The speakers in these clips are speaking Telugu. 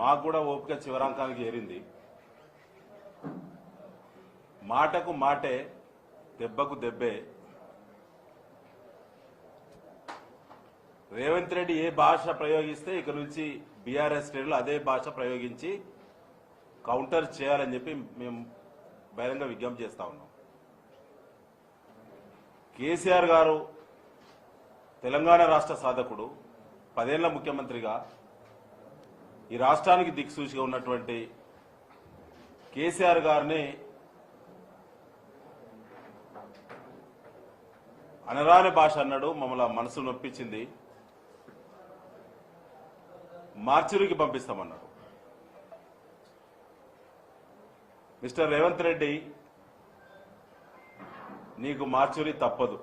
మాకు కూడా ఓపిక చివరాంకానికి చేరింది. మాటకు మాటే దెబ్బకు దెబ్బే. రేవంత్ రెడ్డి ఏ భాష ప్రయోగిస్తే ఇక నుంచి బీఆర్ఎస్ శ్రేణులు అదే భాష ప్రయోగించి కౌంటర్ చేయాలని చెప్పి మేము బహిరంగ విజ్ఞప్తి చేస్తా ఉన్నాం. కేసీఆర్ గారు తెలంగాణ రాష్ట్ర సాధకుడు పదేళ్ళ ముఖ్యమంత్రిగా ఈ రాష్ట్రానికి దిక్సూచిగా ఉన్నటువంటి కేసీఆర్ గారిని అనరాని భాష అన్నాడు మమ్మల్ని మనసు నొప్పించింది. మార్చురికి పంపిస్తామన్నాడు. మిస్టర్ రేవంత్ రెడ్డి నీకు మార్చురి తప్పదు.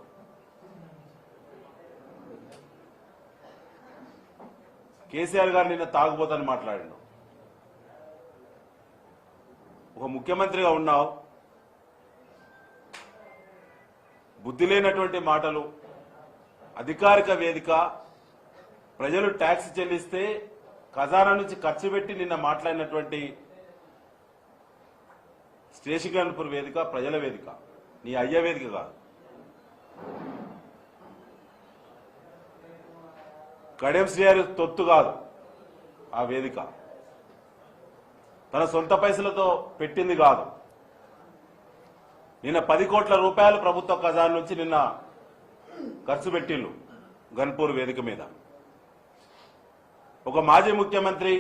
కేసీఆర్ గారు నిన్న తాగుబోతని మాట్లాడిండు. ఒక ముఖ్యమంత్రిగా ఉన్నావు. బుద్ధి లేనటువంటి మాటలు అధికారిక వేదిక ప్రజలు ట్యాక్స్ చెల్లిస్తే ఖజానా నుంచి ఖర్చు పెట్టి నిన్న మాట్లాడినటువంటి స్టేషన్పూర్ వేదిక ప్రజల వేదిక. నీ అయ్య వేదిక కాదు. కడెం శ్రీహారి తొత్తు కాదు ఆ వేదిక. తన సొంత పైసలతో పెట్టింది కాదు. నిన్న పది కోట్ల రూపాయలు ప్రభుత్వ ఖజాన్ నుంచి నిన్న ఖర్చు పెట్టిండు గన్పూర్ వేదిక మీద. ఒక మాజీ ముఖ్యమంత్రి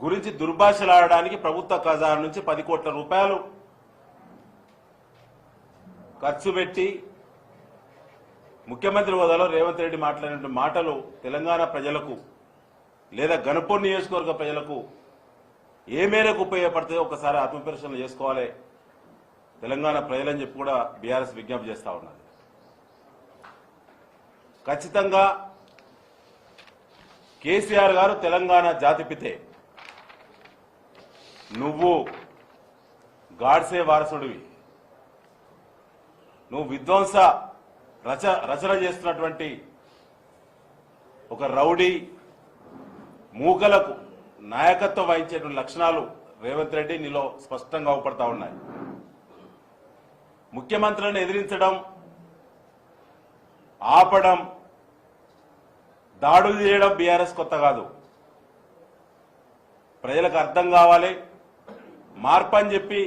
గురించి దుర్భాషలాడడానికి ప్రభుత్వ ఖజాన్ నుంచి పది కోట్ల రూపాయలు ఖర్చు పెట్టి ముఖ్యమంత్రి హోదాలో రేవంత్ రెడ్డి మాట్లాడిన మాటలు తెలంగాణ ప్రజలకు లేదా గణపూర్ నియోజకవర్గ ప్రజలకు ఏ మేరకు ఉపయోగపడితే ఒకసారి ఆత్మపరిశీలన చేసుకోవాలి. తెలంగాణ ప్రజలని చెప్పి కూడా బీఆర్ఎస్ విజ్ఞప్తి చేస్తూ ఉన్నది. ఖచ్చితంగా కేసీఆర్ గారు తెలంగాణ జాతిపితే నువ్వు గాడ్సే వారసుడివి. నువ్వు విధ్వంస రచ రచన చేస్తున్నటువంటి ఒక రౌడీ మూకలకు నాయకత్వం వహించేటువంటి లక్షణాలు రేవంత్ రెడ్డి నీలో స్పష్టంగా అవపడతా ఉన్నాయి. ముఖ్యమంత్రులను ఎదిరించడం ఆపడం దాడులు చేయడం బీఆర్ఎస్ కొత్త కాదు. ప్రజలకు అర్థం కావాలి. మార్పు అని చెప్పి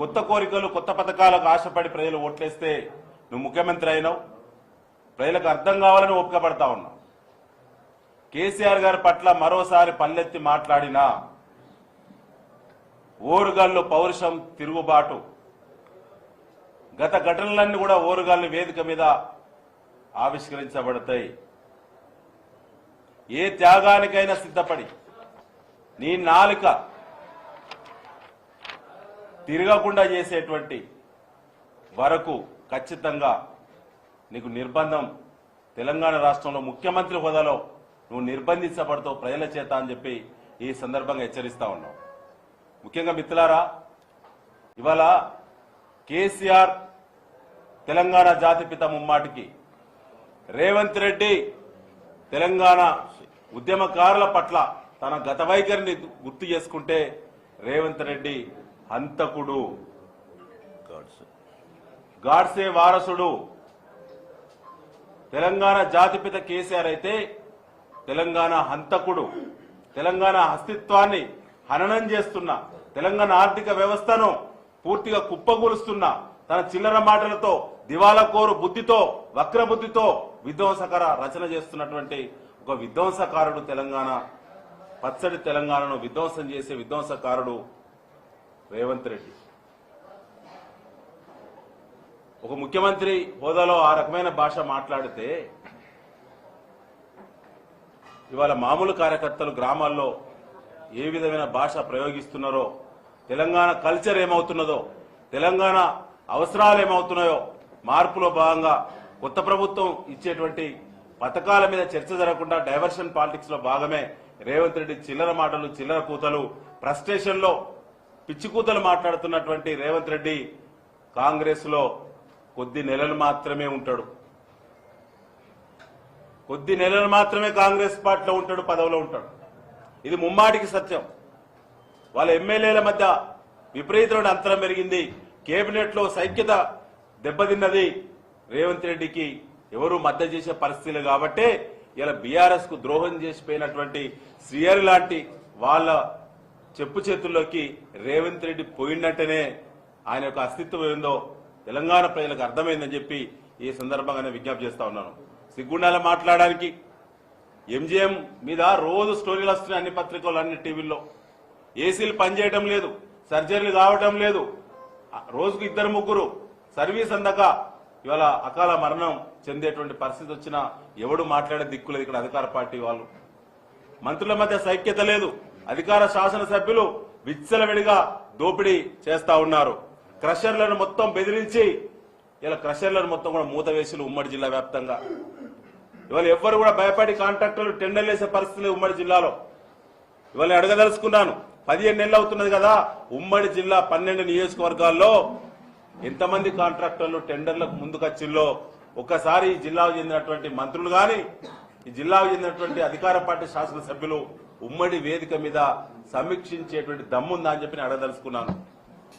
కొత్త కోరికలు కొత్త పథకాలకు ఆశపడి ప్రజలు ఓట్లేస్తే నువ్వు ముఖ్యమంత్రి అయినావు. ప్రజలకు అర్థం కావాలని ఓపిక పడతా ఉన్నావు. కేసీఆర్ గారి పట్ల మరోసారి పల్లెత్తి మాట్లాడినా ఓరుగల్లు పౌరుషం తిరుగుబాటు. గత ఘటనలన్నీ కూడా ఓరుగల్లు వేదిక మీద ఆవిష్కరించబడతాయి. ఏ త్యాగానికైనా సిద్ధపడి నీ నాలుక తిరగకుండా చేసేటువంటి వరకు ఖచ్చితంగా నీకు నిర్బంధం. తెలంగాణ రాష్ట్రంలో ముఖ్యమంత్రి హోదాలో నువ్వు నిర్బంధించబడతావు ప్రజల చేత అని చెప్పి ఈ సందర్భంగా హెచ్చరిస్తా ఉన్నావు. ముఖ్యంగా మిత్రులారా ఇవాళ కేసీఆర్ తెలంగాణ జాతిపిత ముమ్మాటికి రేవంత్ రెడ్డి తెలంగాణ ఉద్యమకారుల పట్ల తన గత వైఖరిని గుర్తు చేసుకుంటే రేవంత్ రెడ్డి హంతకుడు. గాడ్సే వారసుడు. తెలంగాణ జాతిపిత కేసీఆర్ అయితే తెలంగాణ హంతకుడు. తెలంగాణ అస్తిత్వాన్ని హననం చేస్తున్న తెలంగాణ ఆర్థిక వ్యవస్థను పూర్తిగా కుప్పగూలుస్తున్న తన చిల్లర మాటలతో దివాలా కోరు బుద్ధితో వక్రబుద్ధితో విధ్వంసకర రచన చేస్తున్నటువంటి ఒక విధ్వంసకారుడు తెలంగాణ. పచ్చడి తెలంగాణను విధ్వంసం చేసే విధ్వంసకారుడు రేవంత్ రెడ్డి. ఒక ముఖ్యమంత్రి హోదాలో ఆ రకమైన భాష మాట్లాడితే ఇవాళ మామూలు కార్యకర్తలు గ్రామాల్లో ఏ విధమైన భాష ప్రయోగిస్తున్నారో తెలంగాణ కల్చర్ ఏమవుతున్నదో తెలంగాణ అవసరాలు ఏమవుతున్నాయో మార్పులో భాగంగా కొత్త ప్రభుత్వం ఇచ్చేటువంటి పథకాల మీద చర్చ జరగకుండా డైవర్షన్ పాలిటిక్స్లో భాగమే రేవంత్ రెడ్డి చిల్లర మాటలు చిల్లర కూతలు ఫ్రస్ట్రేషన్లో పిచ్చి కూతలు మాట్లాడుతున్నటువంటి రేవంత్ రెడ్డి కాంగ్రెస్లో కొద్ది నెలలు మాత్రమే ఉంటాడు. కొద్ది నెలలు మాత్రమే కాంగ్రెస్ పార్టీలో ఉంటాడు పదవిలో ఉంటాడు. ఇది ముమ్మాటికి సత్యం. వాళ్ళ ఎమ్మెల్యేల మధ్య విపరీతమైన అంతరం పెరిగింది. కేబినెట్లో సైక్యత దెబ్బతిన్నది రేవంత్ రెడ్డికి. ఎవరు మద్దతు చేసే పరిస్థితులు కాబట్టే ఇలా బీఆర్ఎస్కు ద్రోహం చేసిపోయినటువంటి శ్రీయర్ లాంటి వాళ్ళ చెప్పు చేతుల్లోకి రేవంత్ రెడ్డి పోయిందంటేనే ఆయన యొక్క అస్తిత్వం ఏందో తెలంగాణ ప్రజలకు అర్థమైందని చెప్పి ఈ సందర్భంగా విజ్ఞప్తి చేస్తా ఉన్నాను. సిగ్గుండాల మాట్లాడడానికి ఎంజిఎం మీద రోజు స్టోరీలు వస్తున్నాయి అన్ని పత్రికలు అన్ని టీవీల్లో. ఏసీలు పనిచేయటం లేదు సర్జరీలు కావటం లేదు. రోజుకు ఇద్దరు ముగ్గురు సర్వీస్ అందక ఇవాళ అకాల మరణం చెందేటువంటి పరిస్థితి వచ్చినా ఎవడు మాట్లాడే దిక్కులేదు ఇక్కడ అధికార పార్టీ వాళ్ళు. మంత్రుల మధ్య సైక్యత లేదు. అధికార శాసనసభ్యులు విచ్చలవిడిగా దోపిడీ చేస్తా ఉన్నారు. క్రషర్లను మొత్తం బెదిరించి ఇలా క్రషర్లను మొత్తం కూడా మూత వేసి ఉమ్మడి జిల్లా వ్యాప్తంగా. ఇవాళ ఎవ్వరు కూడా భయపడి కాంట్రాక్టర్లు టెండర్లు వేసే పరిస్థితి లేదు ఉమ్మడి జిల్లాలో. ఇవాళ అడగదలుచుకున్నాను పదిహేను నెలలు అవుతున్నది కదా ఉమ్మడి జిల్లా పన్నెండు నియోజకవర్గాల్లో ఎంతమంది కాంట్రాక్టర్లు టెండర్లకు ముందుకొచ్చిల్లో? ఒక్కసారి ఈ జిల్లాకు చెందినటువంటి మంత్రులు కానీ ఈ జిల్లాకు చెందినటువంటి అధికార పార్టీ శాసనసభ్యులు ఉమ్మడి వేదిక మీద సమీక్షించేటువంటి దమ్ముందా అని చెప్పి అడగదలుచుకున్నాను.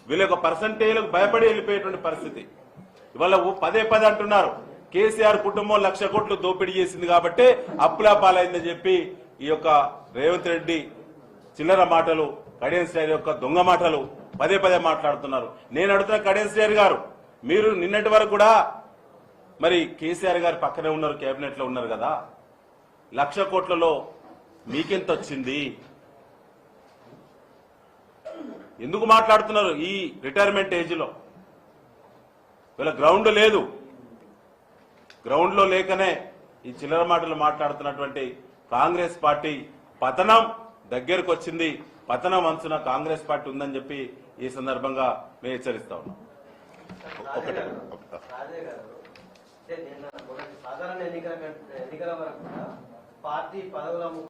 వీళ్ళ యొక్క పర్సంటేజ్లకు భయపడి వెళ్ళిపోయేటువంటి పరిస్థితి. ఇవాళ పదే పదే అంటున్నారు కేసీఆర్ కుటుంబం లక్ష కోట్లు దోపిడీ చేసింది కాబట్టి అప్పులా పాలైందని చెప్పి ఈ యొక్క రేవంత్ రెడ్డి చిల్లర మాటలు కడియన్స్ గారి యొక్క దొంగ మాటలు పదే పదే మాట్లాడుతున్నారు. నేను అడుగుతున్న కడియన్స్ గారి గారు మీరు నిన్నటి వరకు కూడా మరి కేసీఆర్ గారు పక్కనే ఉన్నారు కేబినెట్లో ఉన్నారు కదా. లక్ష కోట్లలో మీకెంత వచ్చింది? ఎందుకు మాట్లాడుతున్నారు ఈ రిటైర్మెంట్ ఏజ్లో వీళ్ళ గ్రౌండ్ లేదు గ్రౌండ్లో లేకనే ఈ చిల్లర మాటలు మాట్లాడుతున్నటువంటి కాంగ్రెస్ పార్టీ పతనం దగ్గరకు వచ్చింది పతనం అంచున కాంగ్రెస్ పార్టీ ఉందని చెప్పి ఈ సందర్భంగా మేము హెచ్చరిస్తా ఉన్నాం. ఒకటే సాధారణ ఎన్నికల ఎన్నికల వరకు పార్టీ పదవుల